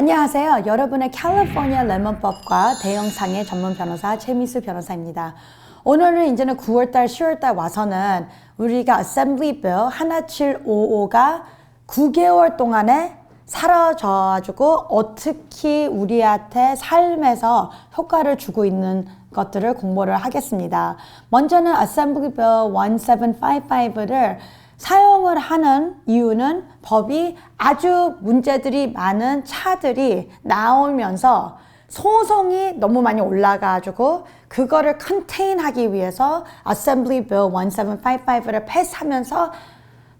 안녕하세요. 여러분의 캘리포니아 레몬법과 대형상의 전문 변호사 최미수 변호사입니다. 오늘은 이제는 9월달, 10월달 와서는 우리가 Assembly Bill 1755가 9개월 동안에 사라져가지고 어떻게 우리한테 삶에서 효과를 주고 있는 것들을 공부를 하겠습니다. 먼저는 Assembly Bill 1755를 사용을 하는 이유는 법이 아주 문제들이 많은 차들이 나오면서 소송이 너무 많이 올라가지고 그거를 컨테인하기 위해서 Assembly Bill 1755를 패스하면서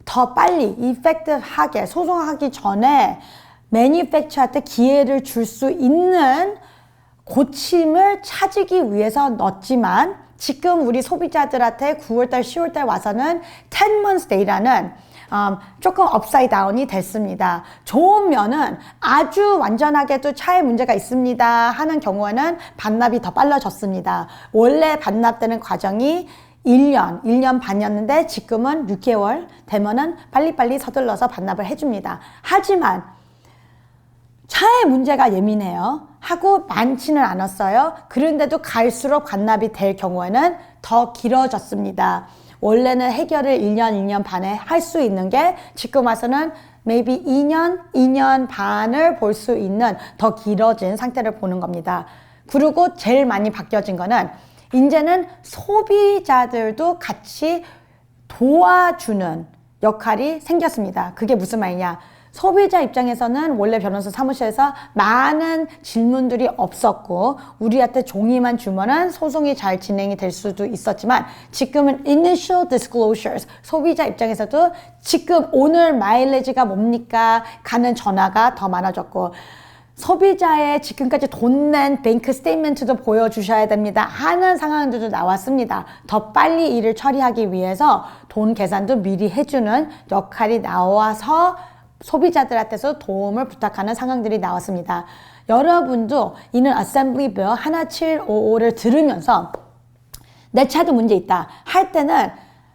더 빨리 effective하게 소송하기 전에 매니팩처한테 기회를 줄 수 있는 고침을 찾기 위해서 넣었지만 지금 우리 소비자들한테 9월달, 10월달 와서는 10 months day라는 음, 조금 업사이 다운이 됐습니다. 좋은 면은 아주 완전하게도 차에 문제가 있습니다 하는 경우에는 반납이 더 빨라졌습니다. 원래 반납되는 과정이 1년, 1년 반이었는데 지금은 6개월 되면은 빨리빨리 서둘러서 반납을 해줍니다. 하지만 차에 문제가 예민해요. 하고 많지는 않았어요. 그런데도 갈수록 반납이 될 경우에는 더 길어졌습니다. 원래는 해결을 1년, 1년 반에 할 수 있는 게 지금 와서는 maybe 2년, 2년 반을 볼 수 있는 더 길어진 상태를 보는 겁니다. 그리고 제일 많이 바뀌어진 거는 이제는 소비자들도 같이 도와주는 역할이 생겼습니다. 그게 무슨 말이냐? 소비자 입장에서는 원래 변호사 사무실에서 많은 질문들이 없었고 우리한테 종이만 주면은 소송이 잘 진행이 될 수도 있었지만 지금은 initial disclosures 소비자 입장에서도 지금 오늘 마일리지가 뭡니까 가는 전화가 더 많아졌고 소비자의 지금까지 돈 낸 뱅크 스테이트먼트도 보여주셔야 됩니다 하는 상황들도 나왔습니다. 더 빨리 일을 처리하기 위해서 돈 계산도 미리 해주는 역할이 나와서 소비자들한테서 도움을 부탁하는 상황들이 나왔습니다. 여러분도 이는 Assembly Bill 1755를 들으면서 내 차도 문제 있다 할 때는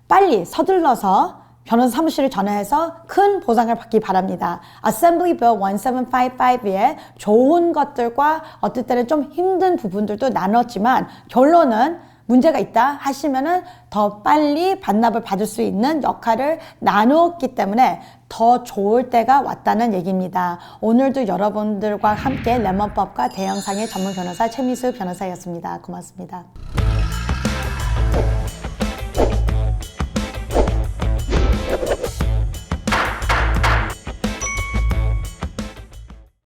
빨리 서둘러서 변호사 사무실을 전화해서 큰 보상을 받기 바랍니다. Assembly Bill 1755에 좋은 것들과 어떨 때는 좀 힘든 부분들도 나눴지만 결론은 문제가 있다 하시면은 더 빨리 반납을 받을 수 있는 역할을 나누었기 때문에 더 좋을 때가 왔다는 얘기입니다. 오늘도 여러분들과 함께 레몬법과 대형상의 전문 변호사 최미수 변호사였습니다. 고맙습니다.